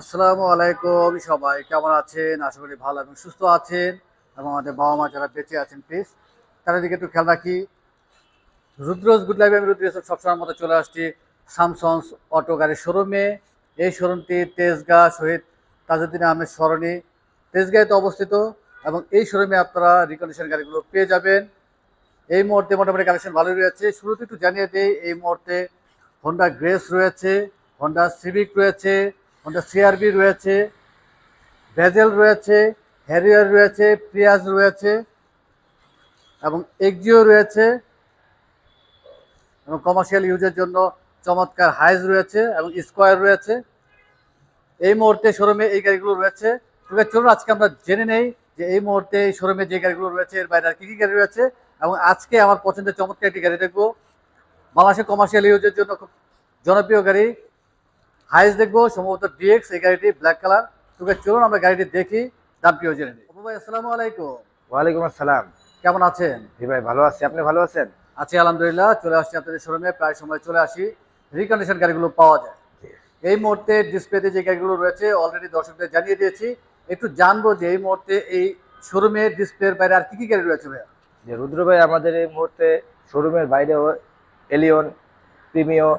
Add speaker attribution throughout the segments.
Speaker 1: আসসালামু আলাইকুম সবাই, কেমন আছেন? আশা করি ভালো এবং সুস্থ আছেন এবং আমাদের বাবা মা যারা বেঁচে আছেন প্লিজ তাদের দিকে একটু খেয়াল রাখি। রুদ্রজ গুড লাইফ আমি রুদ্র সবসময় মতো চলে আসছি স্যামসংস অটো গাড়ির শোরুমে এই শোরুমটি তেজগাঁ শহীদ তাজউদ্দিন আহমেদ সরণি তেজগাঁতে অবস্থিত এবং এই শোরুমে আপনারা রিকন্ডিশন গাড়িগুলো পেয়ে যাবেন। এই মুহূর্তে মোটামুটি কালেকশন ভালোই রয়েছে। শুরুতে একটু জানিয়ে দিই, এই মুহূর্তে হন্ডা গ্রেস রয়েছে হন্ডা সিভিক রয়েছে হন্ডা সিআরবি রয়েছে ভেজেল রয়েছে হ্যারিয়ার রয়েছে প্রিয়াজ রয়েছে এবং এক্সিও রয়েছে এবং কমার্শিয়াল ইউজের জন্য চমৎকার হাইজ রয়েছে এবং স্কোয়ার রয়েছে। এই মুহূর্তে শোরুমে এই গাড়িগুলো রয়েছে। তবে চলুন আজকে আমরা জেনে নেই যে এই মুহূর্তে এই শোরুমে যে গাড়িগুলো রয়েছে, এর বাইরে আর কী কী গাড়ি রয়েছে এবং আজকে আমার পছন্দের চমৎকার একটি গাড়ি দেখব। বাংলাদেশের কমার্শিয়াল ইউজের জন্য খুব জনপ্রিয় গাড়ি হাইস দেখব সম্ভবত ডিএক্স এই গাড়িটি ব্ল্যাক কালার তবে চলুন আমরা গাড়িটি দেখি দামটিও জেনে নিই অপু ভাই আসসালামু আলাইকুম।
Speaker 2: ওয়ালাইকুম আসসালাম।
Speaker 1: কেমন আছেন?
Speaker 2: জি ভাই ভালো আছি। আপনি ভালো আছেন?
Speaker 1: আছি আলহামদুলিল্লাহ চলে আসছি আপনাদের শোরুমে। প্রায় সময় চলে আসি। রিকন্ডিশন গাড়িগুলো পাওয়া যায়। এই মুহূর্তে ডিসপ্লেতে যে গাড়িগুলো রয়েছে অলরেডি দর্শকদের জানিয়ে দিয়েছি। একটু জানব যে এই মুহূর্তে এই শোরুমে ডিসপ্লের বাইরে আর কি কি গাড়ি রয়েছে ভাইয়া?
Speaker 2: যে রুদ্র ভাই আমাদের এই মুহূর্তে শোরুমের বাইরেও Allion Premio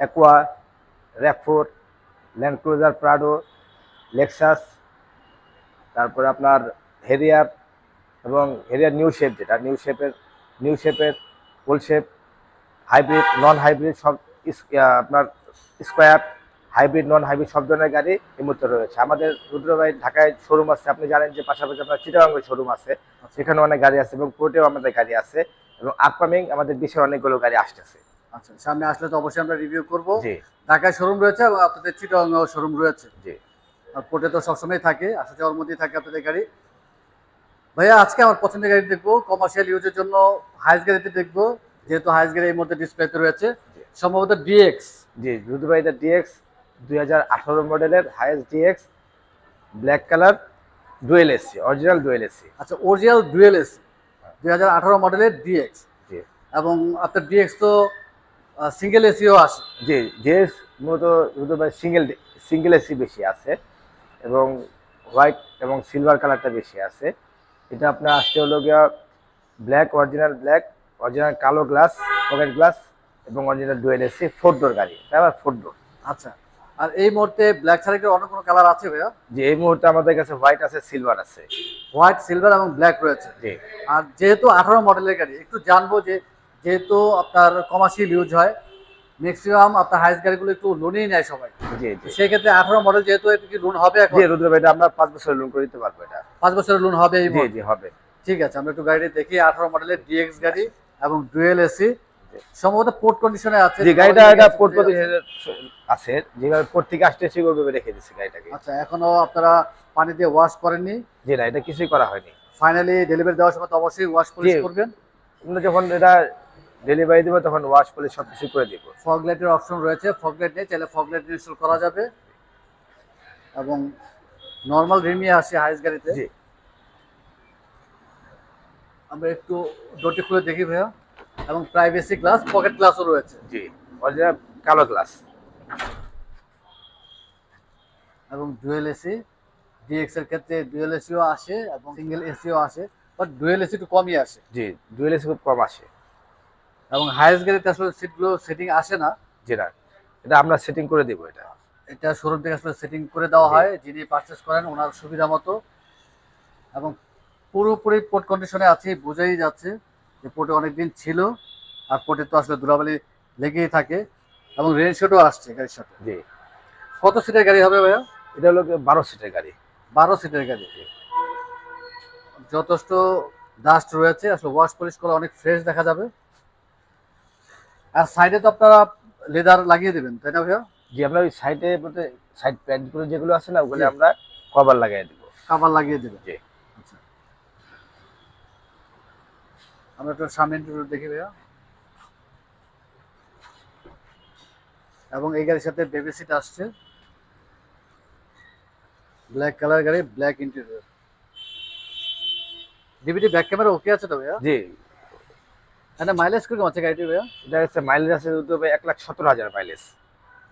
Speaker 2: Aqua RAV four land cruiser Prado Lexus তারপরে আপনার হেরিয়ার এবং হেরিয়ার নিউ শেপ যেটা নিউ শেপের নিউ শেপের full shape hybrid non hybrid সব আপনার স্কোয়ার হাইব্রিড নন হাইব্রিড সব ধরনের গাড়ি এই মুহূর্তে রয়েছে। আমাদের রুদ্র ভাই ঢাকায় শোরুম আছে। আপনি জানেন যে পাশাপাশি আপনার চিটাগাঙ্গে শোরুম আছে। সেখানে অনেক গাড়ি আছে এবং কোর্টেও আমাদের গাড়ি আছে এবং আপকামিং আমাদের দেশে অনেকগুলো গাড়ি আসতেছে।
Speaker 1: আচ্ছা সামনে আসলে তো অবশ্যই আমরা রিভিউ করব। ঢাকায় শোরুম রয়েছে এবং আপনাদের চিটাগাঙ্গেও শোরুম রয়েছে।
Speaker 2: জি।
Speaker 1: আর কোর্টে তো সবসময় থাকে আসা যাওয়ার মধ্যেই থাকে আপনাদের গাড়ি। ভাইয়া আজকে আমার পছন্দের গাড়ি দেখব কমার্শিয়াল ইউজের জন্য হাইস গাড়িতে দেখব যেহেতু হাইস গাড়ি এই মধ্যে ডিসপ্লেতে রয়েছে। সম্ভবত ডিএক্স
Speaker 2: জি রুদ্র ভাই এটা ডিএক্স দুই হাজার আঠারো মডেলের highest DX black colour dual AC original dual AC
Speaker 1: আচ্ছা অরিজিনাল ডুয়েল এসি দুই হাজার আঠারো মডেলের ডিএক্স
Speaker 2: জি।
Speaker 1: এবং আপনার ডিএক্স তো সিঙ্গেল এসিও আসে
Speaker 2: জি ডিএক্স মূলত ভাই সিঙ্গেল সিঙ্গেল এসি বেশি আছে এবং হোয়াইট এবং সিলভার কালারটা বেশি আছে। এটা আপনার আসতে হলো গিয়া ব্ল্যাক অরিজিনাল ব্ল্যাক অরিজিনাল কালো গ্লাস পকেট গ্লাস এবং original dual AC four door গাড়ি। তারপর ফোর ডোর
Speaker 1: আচ্ছা আর এই মুহূর্তে ব্ল্যাক ছাড়া অন্য কোনো কালার আছে ভাইয়া?
Speaker 2: যে এই মুহূর্তে আমাদের কাছে হোয়াইট আছে সিলভার আছে।
Speaker 1: হোয়াইট সিলভার এবং ব্ল্যাক রয়েছে।
Speaker 2: জি।
Speaker 1: আর যেহেতু আঠারো মডেলের গাড়ি একটু জানব যে যেহেতু আপনার কমার্শিয়াল ইউজ হয় ম্যাক্সিমাম আপনার হাইস গাড়িগুলো একটু লোনেই নেয় সবাই।
Speaker 2: জি জি।
Speaker 1: সেই ক্ষেত্রে আঠারো মডেল যেহেতু এটা কি লোন হবে এখন।
Speaker 2: জি রুদ্র ভাই এটা আমরা পাঁচ বছরের লোন করে দিতে পারব এটা।
Speaker 1: পাঁচ বছরের লোন হবে এই
Speaker 2: জি জি হবে।
Speaker 1: ঠিক আছে আমরা একটু গাড়িটি দেখি আঠারো মডেলের ডিএক্স গাড়ি এবং ডুয়েল এসি সম্ভবত পোর্ট কন্ডিশনে আছে।
Speaker 2: জি গাড়িটা এটা পোর্ট আছে। যেভাবে পোর্ট থেকে আসতে সেভাবে রেখে দিচ্ছি গাড়িটাকে।
Speaker 1: আচ্ছা এখনও আপনারা পানি দিয়ে ওয়াশ করেননি?
Speaker 2: জি না এটা কিছুই করা হয়নি।
Speaker 1: ফাইনালি ডেলিভারি দেওয়ার সময় তো অবশ্যই ওয়াশ পলিশ করবেন।
Speaker 2: যখন এটা ডেলিভারি দেবো তখন ওয়াশ করে সব কিছু করে দিব।
Speaker 1: ফগ লাইটের অপশন রয়েছে ফগ লাইট নিয়ে চাইলে ফগ লাইট ইনস্টল করা যাবে। এবং নর্মাল রিমি আসে হাইস গাড়িতে।
Speaker 2: জি।
Speaker 1: আমরা একটু ডোরটি খুলে দেখি ভাইয়া। এবং প্রাইভেসি গ্লাস পকেট গ্লাসও রয়েছে।
Speaker 2: জি অরিজিনাল কালো গ্লাস
Speaker 1: এবং ডুয়েল এসি ডিএক্স এর ক্ষেত্রে ডুয়েল এসিও আসে এবং সিঙ্গেল এসিও আসে বাট ডুয়েল এসি একটু কমই আসে।
Speaker 2: জি ডুয়েল এসি খুব কম আসে।
Speaker 1: এবং হাইস গাড়িতে আসলে সিটগুলো সেটিং আসে না
Speaker 2: জি না এটা আমরা সেটিং করে দিব এটা।
Speaker 1: এটা শোরুম থেকে আসলে সেটিং করে দেওয়া হয় যিনি পারচেস করেন ওনার সুবিধা মতো। এবং পুরোপুরি পোর্ট কন্ডিশনে আছে বোঝাই যাচ্ছে যে পোর্টে অনেকদিন ছিল আর পোর্টে তো আসলে ধুলাবালি লেগেই থাকে। এবং রেনশোটও আসছে গাড়ির সাথে।
Speaker 2: জি।
Speaker 1: কত সিটের গাড়ি হবে ভাইয়া?
Speaker 2: এটা হলো বারো সিটের গাড়ি।
Speaker 1: বারো সিটের গাড়ি। যথেষ্ট ডাস্ট রয়েছে আসলে ওয়াশ পলিশ করলে অনেক ফ্রেশ দেখা যাবে। আর সাইডে তো আপনারা লেদার লাগিয়ে দেবেন তাই না ভাইয়া?
Speaker 2: যে আমরা ওই সাইডে সাইড প্যান্টগুলো যেগুলো আছে না ওগুলো আমরা কভার লাগিয়ে দিব।
Speaker 1: কভার লাগিয়ে দেবেন?
Speaker 2: জি।
Speaker 1: আচ্ছা। আমরা একটু সামনে দেখি ভাইয়া। এবং এই গাড়ির সাথে বেবি সিট আসছে। ব্ল্যাক কালার গাড়ি black interior DVD back camera okay আছে তো ভাইয়া?
Speaker 2: জি।
Speaker 1: এটা মাইলেজ কীরকম আছে গাড়িটি ভাইয়া?
Speaker 2: এটা হচ্ছে মাইলেজ আছে ভাই এক লাখ সতেরো হাজার মাইলেজ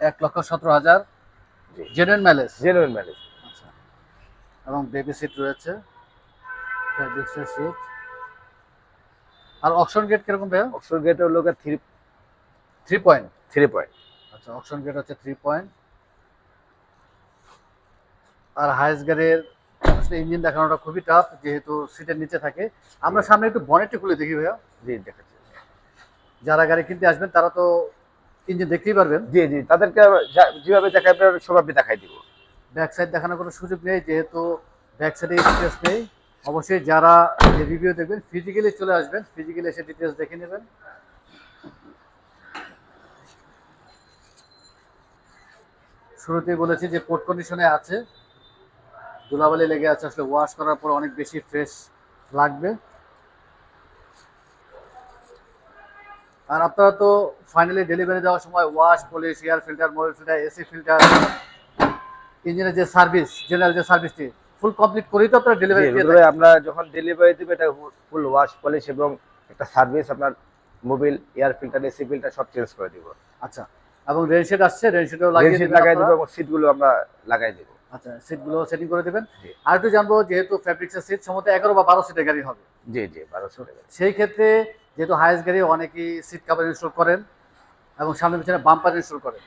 Speaker 1: এক লক্ষ সতেরো হাজার? জেনুইন মাইলেজ
Speaker 2: জেনুইন ম্যানেজ
Speaker 1: আচ্ছা। এবং বেবি সিট রয়েছে। সিট আর অকশন গেট কীরকম ভাইয়া?
Speaker 2: অক্সফোর্ড গেট হলো three
Speaker 1: three point
Speaker 2: three point
Speaker 1: আচ্ছা অকশন গেট হচ্ছে থ্রি পয়েন্ট আর হাইস গাড়ির আসলে ইঞ্জিন দেখানোটা খুবই টাফ যেহেতু সিটের নিচে থাকে। আমরা সামনে একটু বনেটটি খুলে দেখি ভাইয়া।
Speaker 2: জি দেখাচ্ছি।
Speaker 1: যারা গাড়ি কিনতে আসবেন তারা তো ইঞ্জিন দেখতেই পারবেন।
Speaker 2: জি জি তাদেরকে যা- যেভাবে দেখাবে সেভাবে দেখাই দিব।
Speaker 1: ব্যাক সাইড দেখানোর কোনো সুযোগ নেই যেহেতু ব্যাক সাইডে স্পেস নেই। অবশ্যই যারা রিভিউ দেখবেন ফিজিক্যালি চলে আসবেন ফিজিক্যালি এসে ডিটেলস দেখে নেবেন। শুরুতেই বলেছি যে পোর্ট কন্ডিশনে আছে। ধুলাবালি লেগে আছে আসলে ওয়াশ করার পর অনেক বেশি ফ্রেশ লাগবে। আর আপনারা তো ফাইনালি ডেলিভারি দেওয়ার সময় wash polish air filter mobile filter AC filter ইঞ্জিনের যে সার্ভিস জেনারেল যে সার্ভিসটি ফুল কমপ্লিট করেই তো আপনারা ডেলিভারি দিয়ে
Speaker 2: আমরা যখন ডেলিভারি দিবে এটা ফুল ওয়াশ পলিশ এবং একটা সার্ভিস আপনার Mobil air filter AC filter সব চেঞ্জ করে দিব।
Speaker 1: আচ্ছা এবং রেনশেড আসছে রেনশেডও লাগিয়ে
Speaker 2: রেনশিট
Speaker 1: দিবেন
Speaker 2: লাগাই দিব। এবং সিটগুলো আমরা লাগাই দিব।
Speaker 1: আচ্ছা সিটগুলো সেটিং করে দেবেন। আর একটু জানব যেহেতু ফ্যাব্রিক্সের সিট সম্ভবত এগারো বা বারো সিটের গাড়ি হবে।
Speaker 2: জি জি বারোশো টাকা
Speaker 1: সেই ক্ষেত্রে যেহেতু হাইস্ট গাড়ি অনেকেই সিট কাভার ইনস্টল করেন এবং সামনে পিছনে বাম্পার ইনস্টল করেন।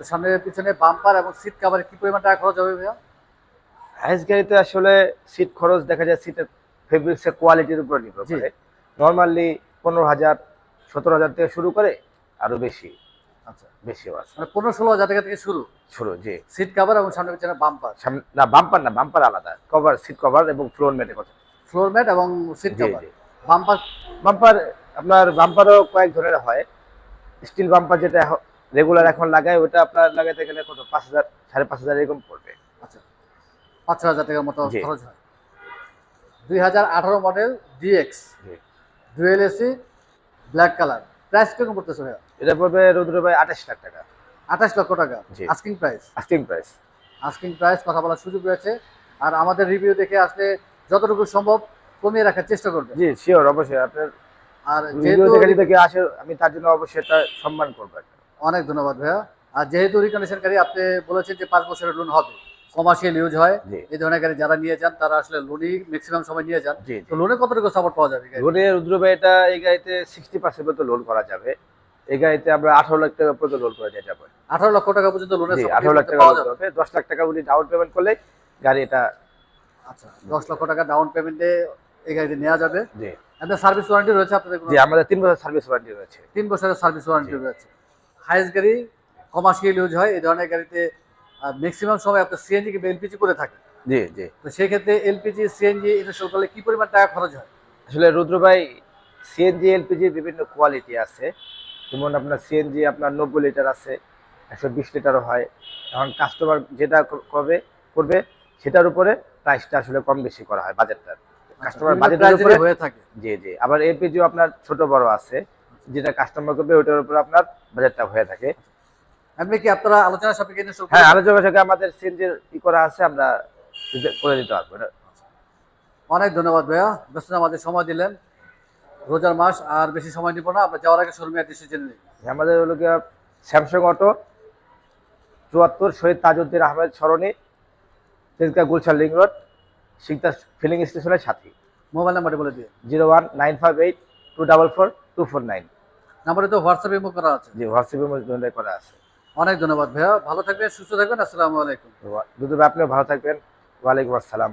Speaker 1: তো সামনে পিছনে বাম্পার এবং সিট কাভারে কি পরিমাণ টাকা খরচ হবে ভাইয়া?
Speaker 2: হাইস গাড়িতে আসলে সিট খরচ দেখা যায় সিটের ফেব্রিক্সের কোয়ালিটির উপর নির্ভর করে। নর্মালি পনেরো হাজার সতেরো হাজার থেকে শুরু করে আরও বেশি
Speaker 1: আচ্ছা।
Speaker 2: বেশিও আছে।
Speaker 1: মানে পনেরো ষোলো হাজার টাকা থেকে শুরু?
Speaker 2: শুরু জি।
Speaker 1: সিট কাভার এবং সামনে পিছনে বাম্পার
Speaker 2: সামনে না বাম্পার না বাম্পার আলাদা। কভার সিট কভার এবং ফ্লোর ম্যাটের কথা।
Speaker 1: ফ্লোর ম্যাট এবং সিট কাভার বাম্পার
Speaker 2: বাম্পার আপনার বাম্পারও কয়েক ধরনের হয়। স্টিল বাম্পার যেটা রেগুলার এখন লাগায় ওটা আপনার লাগাইতে গেলে কত? পাঁচ হাজার সাড়ে পাঁচ হাজার এরকম পড়বে।
Speaker 1: আচ্ছা। পাঁচ হাজার টাকার মতো খরচ হয়। দুই হাজার আঠারো model DX. Dual AC black colour price কীরকম পড়তেছে ভাইয়া?
Speaker 2: এটা পড়বে রুদ্র ভাই আঠাশ লাখ টাকা।
Speaker 1: আঠাশ লক্ষ টাকা। Asking price
Speaker 2: asking price
Speaker 1: asking price কথা বলার সুযোগ রয়েছে। আর আমাদের রিভিউ দেখে আসলে যতটুকু সম্ভব কমিয়ে রাখার চেষ্টা করবে।
Speaker 2: জি শিওর অবশ্যই। আপনার
Speaker 1: আর
Speaker 2: ভিডিও
Speaker 1: যেহেতু
Speaker 2: দেখে যদি কেউ আসে আমি তার জন্য অবশ্যই এটা সম্মান করব
Speaker 1: অনেক ধন্যবাদ ভাইয়া। আর যেহেতু রিকন্ডিশনকারী আপনি বলেছেন যে পাঁচ বছরের লোন হবে কমার্শিয়াল ইউজ হয় এই ধরনের গাড়ি যারা নিয়ে যান তারা আসলে লোনই ম্যাক্সিমাম সময় নিয়ে যান। তো লোনে কতটুকু সাপোর্ট পাওয়া যাবে
Speaker 2: লোনে রুদ্র ভাই এটা এই গাড়িতে সিক্সটি পার্সেন্ট পর্যন্ত লোন করা যাবে। এই গাড়িতে আমরা আঠারো লাখ টাকা পর্যন্ত লোন করা যাবে
Speaker 1: আঠারো লক্ষ টাকা পর্যন্ত support
Speaker 2: আঠারো লাখ টাকা
Speaker 1: পাওয়া যাবে।
Speaker 2: হবে। দশ লাখ টাকা উনি ডাউন পেমেন্ট করলে গাড়ি এটা
Speaker 1: আচ্ছা দশ লক্ষ টাকা ডাউন পেমেন্টে এই গাড়িটি নেওয়া যাবে।
Speaker 2: জি।
Speaker 1: আপনার সার্ভিস ওয়ারেন্টি রয়েছে আপনাদের
Speaker 2: জি আমাদের তিন বছর সার্ভিস ওয়ারেন্টি রয়েছে।
Speaker 1: তিন বছরের সার্ভিস ওয়ারেন্টি রয়েছে। হাইস্ট গাড়ি কমার্শিয়াল ইউজ হয় এই ধরনের গাড়িতে ম্যাক্সিমাম সময় আপনার সিএনজি কিংবা এলপিজি করে থাকে।
Speaker 2: জি জি।
Speaker 1: তো সেই ক্ষেত্রে এলপিজি সিএনজি ইনস্টল করলে কি পরিমাণ টাকা খরচ হয়?
Speaker 2: আসলে রুদ্র ভাই সিএনজি এলপিজি বিভিন্ন কোয়ালিটি আছে। যেমন আপনার সিএনজি আপনার নব্বই লিটার আছে একশো বিশ লিটারও হয়। এখন কাস্টমার যেটা ক- করবে করবে সেটার উপরে প্রাইসটা আসলে কম বেশি করা হয় বাজেটটা কাস্টমার বাজেটের উপরে
Speaker 1: হয়ে থাকে।
Speaker 2: জি জি। আবার এলপিজিও আপনার ছোট বড় আছে। যেটা কাস্টমার করবে ওটার উপরে আপনার বাজেটটা হয়ে থাকে।
Speaker 1: আপনি কি আপনারা আলোচনা সাপেক্ষে
Speaker 2: হ্যাঁ আলোচনা সাথে আমাদের সিএনজির ই করা আছে আমরা করে দিতে পারব।
Speaker 1: অনেক ধন্যবাদ ভাইয়া। ব্যস্ত আমাদের সময় দিলেন। রোজার মাস আর বেশি সময় নিব না। আমরা যাওয়ার আগে শোরুমে অ্যাড্রেস জেনে নিই।
Speaker 2: আমাদের হলো গিয়া স্যামসাং অটো চুয়াত্তর Shahid Tajuddin Ahmed Sarani Tejgaon Gulshan link road. Sikdar filling স্টেশনের সাথে।
Speaker 1: মোবাইল নাম্বারটি বলে দিয়ে
Speaker 2: zero one nine five eight two double four two four nine.
Speaker 1: নাম্বারে তো হোয়াটসঅ্যাপে ইমো করা আছে।
Speaker 2: জি হোয়াটসঅ্যাপে করা আছে।
Speaker 1: অনেক ধন্যবাদ ভাইয়া। ভালো থাকবেন সুস্থ থাকবেন। আসসালামু আলাইকুম।
Speaker 2: দুদু ভাই আপনিও ভালো থাকবেন। ওয়ালাইকুম আসসালাম।